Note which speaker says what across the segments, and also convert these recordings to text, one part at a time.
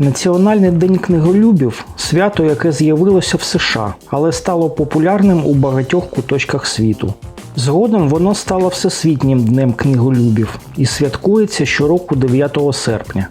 Speaker 1: Національний день книголюбів свято, яке з'явилося в США, але стало популярним у багатьох куточках світу. Згодом воно стало всесвітнім днем книголюбів і святкується щороку 9 серпня.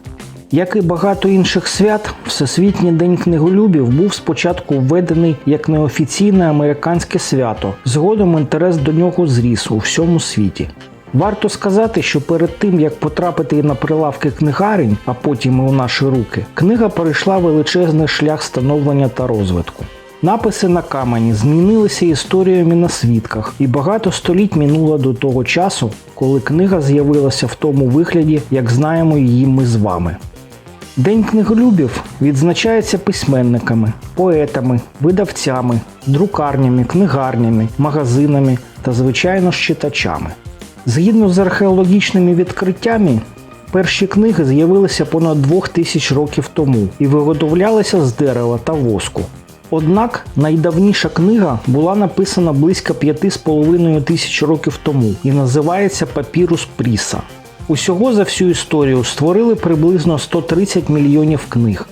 Speaker 1: Як і багато інших свят, Всесвітній день книголюбів був спочатку введений як неофіційне американське свято. Згодом інтерес до нього зріс у всьому світі. Варто сказати, що перед тим як потрапити на прилавки книгарень, а потім і у наші руки, книга пройшла величезний шлях становлення та розвитку. Написи на камені змінилися історіями на свідках, і багато століть минуло до того часу, коли книга з'явилася в тому вигляді, як знаємо її ми з вами. День книголюбів відзначається письменниками, поетами, видавцями, друкарнями, книгарнями, магазинами та, звичайно, читачами. Згідно з археологічними відкриттями, перші книги з'явилися понад двох тисяч років тому і виготовлялися з дерева та воску. Однак найдавніша книга була написана близько 5,5 тисяч років тому і називається Папірус Пріса. Усього за всю історію створили приблизно 130 мільйонів книг.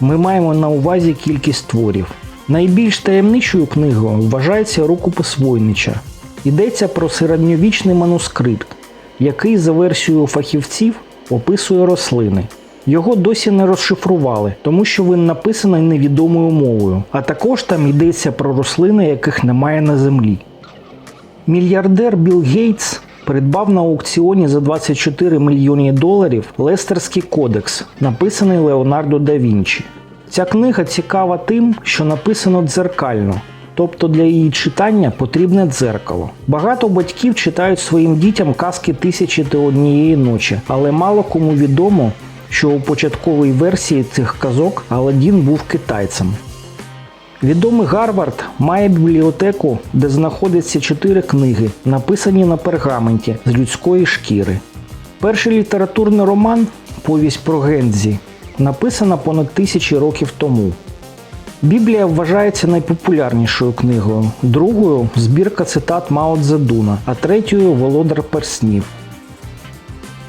Speaker 1: Ми маємо на увазі кількість творів. Найбільш таємничою книгою вважається рукопис Войнича. Йдеться про середньовічний манускрипт, який, за версією фахівців, описує рослини. Його досі не розшифрували, тому що він написаний невідомою мовою, а також там йдеться про рослини, яких немає на землі. Мільярдер Білл Гейтс придбав на аукціоні за 24 мільйони доларів Лестерський кодекс, написаний Леонардо да Вінчі. Ця книга цікава тим, що написано дзеркально, тобто для її читання потрібне дзеркало. Багато батьків читають своїм дітям казки тисячі та однієї ночі, але мало кому відомо, що у початковій версії цих казок Аладдін був китайцем. Відомий Гарвард має бібліотеку, де знаходяться чотири книги, написані на пергаменті з людської шкіри. Перший літературний роман Повість про Гензі написана понад тисячі років тому. Біблія вважається найпопулярнішою книгою, другою збірка цитат Мао Цзедуна, а третьою Володар Перснів.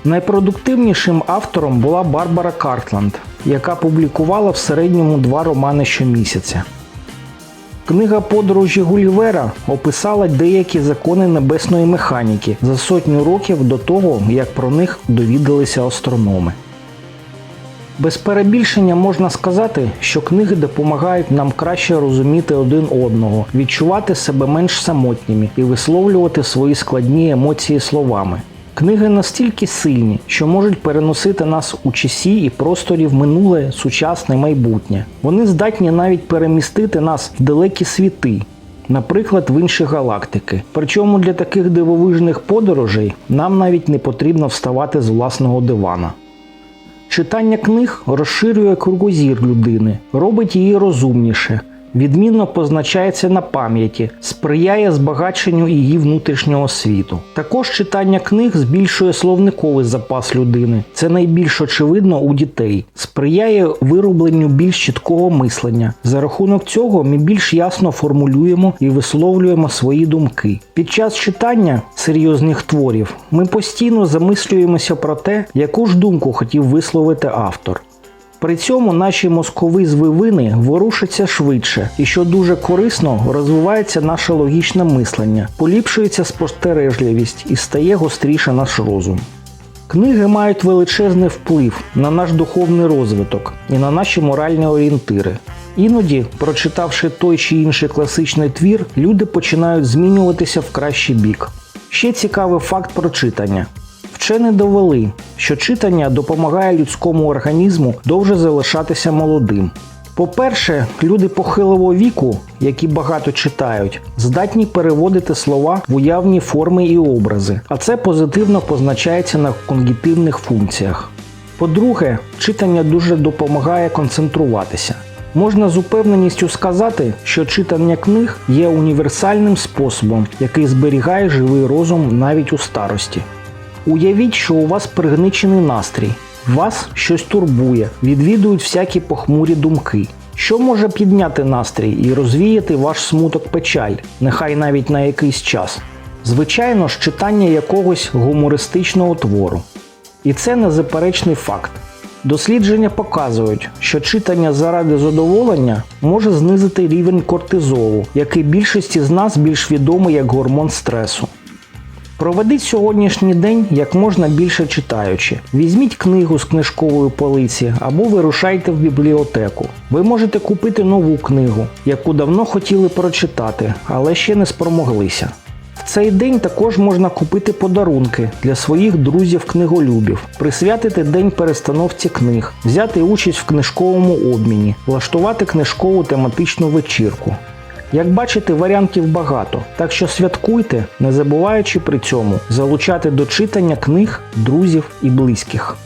Speaker 1: Найпродуктивнішим автором була Барбара Картланд, яка публікувала в середньому два романи щомісяця. Книга подорожі Гулівера описала деякі закони небесної механіки за сотню років до того, як про них довідалися астрономи. Без перебільшення можна сказати, що книги допомагають нам краще розуміти один одного, відчувати себе менш самотніми і висловлювати свої складні емоції словами. Книги настільки сильні, що можуть переносити нас у часі і просторі в минуле, сучасне майбутнє. Вони здатні навіть перемістити нас в далекі світи, наприклад, в інші галактики. Причому для таких дивовижних подорожей нам навіть не потрібно вставати з власного дивана. Читання книг розширює кругозір людини, робить її розумніше, відмінно позначається на пам'яті, сприяє збагаченню її внутрішнього світу. Також читання книг збільшує словниковий запас людини. Це найбільш очевидно у дітей, сприяє виробленню більш чіткого мислення. За рахунок цього ми більш ясно формулюємо і висловлюємо свої думки. Під час читання серйозних творів ми постійно замислюємося про те, яку ж думку хотів висловити автор. При цьому наші мозкові звивини ворушаться швидше, і що дуже корисно, розвивається наше логічне мислення, поліпшується спостережливість і стає гостріше наш розум. Книги мають величезний вплив на наш духовний розвиток і на наші моральні орієнтири. Іноді, прочитавши той чи інший класичний твір, люди починають змінюватися в кращий бік. Ще цікавий факт про читання. Вчені довели, що читання допомагає людському організму довше залишатися молодим. По-перше, люди похилого віку, які багато читають, здатні переводити слова в уявні форми і образи, а це позитивно позначається на когнітивних функціях. По-друге, читання дуже допомагає концентруватися. Можна з упевненістю сказати, що читання книг є універсальним способом, який зберігає живий розум навіть у старості. Уявіть, що у вас пригничений настрій, вас щось турбує, відвідують всякі похмурі думки. Що може підняти настрій і розвіяти ваш смуток печаль, нехай навіть на якийсь час? Звичайно ж, читання якогось гумористичного твору. І це незаперечний факт. Дослідження показують, що читання заради задоволення може знизити рівень кортизолу, який більшості з нас більш відомий як гормон стресу. Проведіть сьогоднішній день як можна більше читаючи. Візьміть книгу з книжкової полиці або вирушайте в бібліотеку. Ви можете купити нову книгу, яку давно хотіли прочитати, але ще не спромоглися. В цей день також можна купити подарунки для своїх друзів-книголюбів, присвятити день перестановці книг, взяти участь в книжковому обміні, влаштувати книжкову тематичну вечірку. Як бачите, варіантів багато, так що святкуйте, не забуваючи при цьому залучати до читання книг, друзів і близьких.